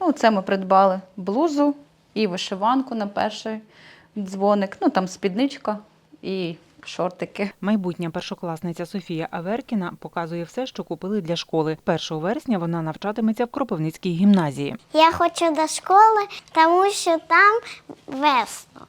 Ну, це ми придбали блузу і вишиванку на перший дзвоник. Ну, там спідничка і шортики. Майбутня першокласниця Софія Аверкіна показує все, що купили для школи. 1 вересня вона навчатиметься в Кропивницькій гімназії. Я хочу до школи, тому що там весело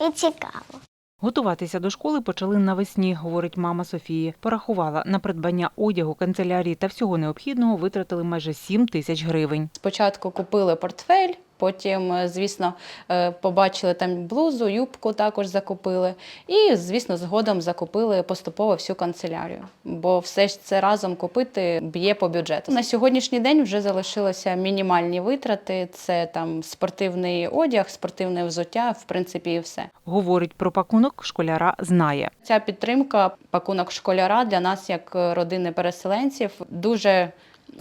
і цікаво. Готуватися до школи почали навесні, говорить мама Софії. Порахувала на придбання одягу, канцелярії та всього необхідного витратили майже 7 тисяч гривень. Спочатку купили портфель, потім, е, звісно, е, побачили там блузу, юбку також закупили. І, звісно, згодом закупили поступово всю канцелярію. Бо все ж це разом купити б'є по бюджету. На сьогоднішній день вже залишилися мінімальні витрати: це там спортивний одяг, спортивне взуття, в принципі, і все. Говорить про пакунок, школяра знає. Ця підтримка, пакунок школяра для нас, як родини переселенців, дуже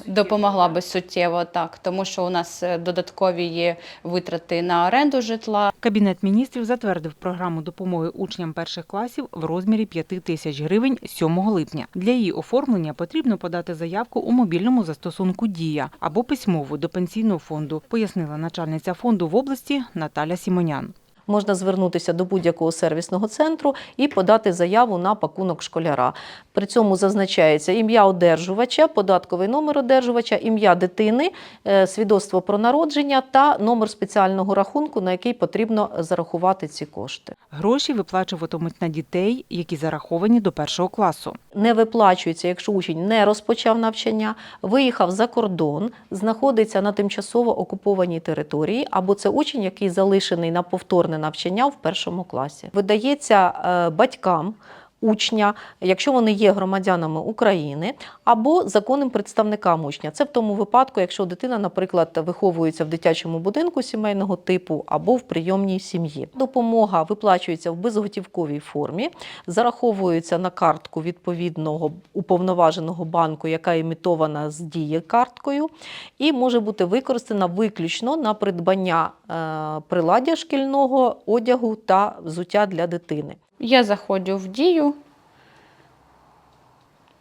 допомогла би суттєво так, тому що у нас е, додаткові є витрати на оренду житла. Кабінет міністрів затвердив програму допомоги учням перших класів в розмірі 5 тисяч гривень 7 липня. Для її оформлення потрібно подати заявку у мобільному застосунку Дія або письмову до пенсійного фонду, пояснила начальниця фонду в області Наталя Сімонян. Можна звернутися до будь-якого сервісного центру і подати заяву на пакунок школяра. При цьому зазначається ім'я одержувача, податковий номер одержувача, ім'я дитини, е, свідоцтво про народження та номер спеціального рахунку, на який потрібно зарахувати ці кошти. Гроші виплачуватимуть на дітей, які зараховані до першого класу. Не виплачується, якщо учень не розпочав навчання, виїхав за кордон, знаходиться на тимчасово окупованій території, або це учень, який залишений на повторне навчання в першому класі. Видається е, батькам. Учня, якщо вони є громадянами України, або законним представникам учня. Це в тому випадку, якщо дитина, наприклад, виховується в дитячому будинку сімейного типу або в прийомній сім'ї. Допомога виплачується в безготівковій формі, зараховується на картку відповідного уповноваженого банку, яка імітована з діє карткою, і може бути використана виключно на придбання е, приладдя шкільного одягу та взуття для дитини. Я заходжу в дію,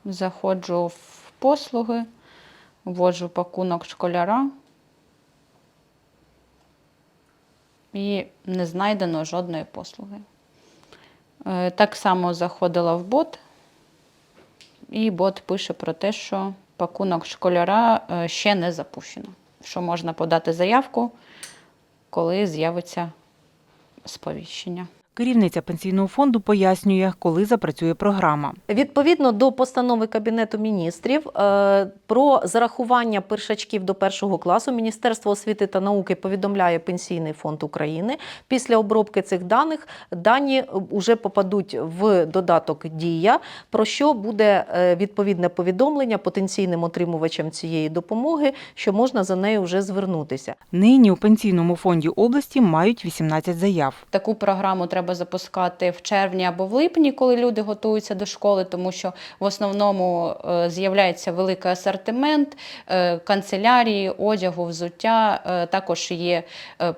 заходжу в послуги, вводжу пакунок школяра і не знайдено жодної послуги. Е, Так само заходила в бот, і бот пише про те, що пакунок школяра е, ще не запущено, що можна подати заявку, коли з'явиться сповіщення. Керівниця пенсійного фонду пояснює, коли запрацює програма. Відповідно до постанови Кабінету міністрів е, про зарахування першачків до першого класу Міністерство освіти та науки повідомляє Пенсійний фонд України. Після обробки цих даних дані вже попадуть в додаток Дія, про що буде е, відповідне повідомлення потенційним отримувачам цієї допомоги, що можна за нею вже звернутися. Нині у пенсійному фонді області мають 18 заяв. Таку програму треба запускати в червні або в липні, коли люди готуються до школи, тому що в основному е, з'являється великий асортимент е, канцелярії, одягу, взуття. Е, Також є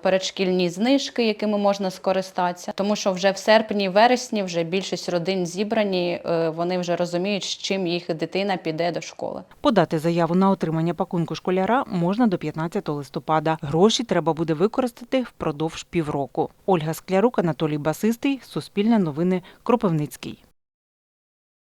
передшкільні знижки, якими можна скористатися. Тому що вже в серпні, вересні вже більшість родин зібрані, вони вже розуміють, з чим їх дитина піде до школи. Подати заяву на отримання пакунку школяра можна до 15 листопада. Гроші треба буде використати впродовж півроку. Ольга Склярук, Анатолій Басистий, Суспільне новини, Кропивницький.